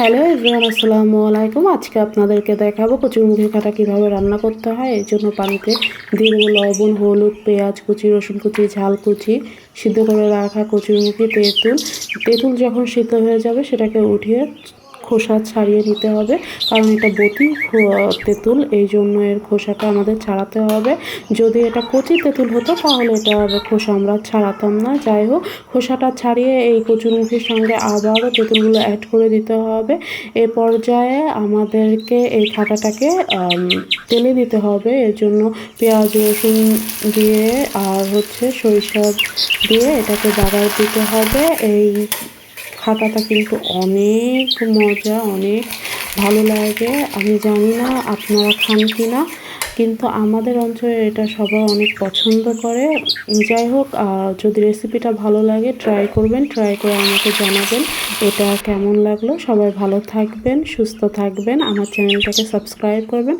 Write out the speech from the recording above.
Hello everyone, আসসালামু আলাইকুম। আজকে আপনাদেরকে দেখাবো কচুরমুখী খাটা কীভাবে রান্না করতে হয়। এর জন্য পানিতে দেবো লবণ, হলুদ, পেঁয়াজ কুচি, রসুন কুচি, ঝাল কুচি, সিদ্ধ করে রাখা কচুরমুখী তেঁতুল। তেঁতুল যখন সিদ্ধ হয়ে যাবে, সেটাকে উঠিয়ে খোসা ছাড়িয়ে নিতে হবে। কারণ এটা বতি তেঁতুল, এই জন্য এর খোসাটা আমাদের ছাড়াতে হবে। যদি এটা কচি তেঁতুল হতো, তাহলে এটার খোসা আমরা ছাড়াতাম না। যাই হোক, খোসাটা ছাড়িয়ে এই কচুরমুখির সঙ্গে আবারও তেঁতুলগুলো অ্যাড করে দিতে হবে। এ পর্যায়ে আমাদেরকে এই খাটাটাকে তেলে দিতে হবে। এর জন্য পেঁয়াজ, রসুন দিয়ে আর হচ্ছে সরিষা দিয়ে এটাকে বাগার দিতে হবে। এই খাটাটা কিন্তু অনেক মজা, অনেক ভালো লাগে। আমি জানি না আপনারা খান কি না কিন্তু আমাদের অঞ্চলে এটা সবাই অনেক পছন্দ করে। যাই হোক যদি রেসিপিটা ভালো লাগে ট্রাই করবেন ট্রাই করে আমাকে জানাবেন এটা কেমন লাগল। সবাই ভালো থাকবেন, সুস্থ থাকবেন। আমার চ্যানেলটাকে সাবস্ক্রাইব করবেন।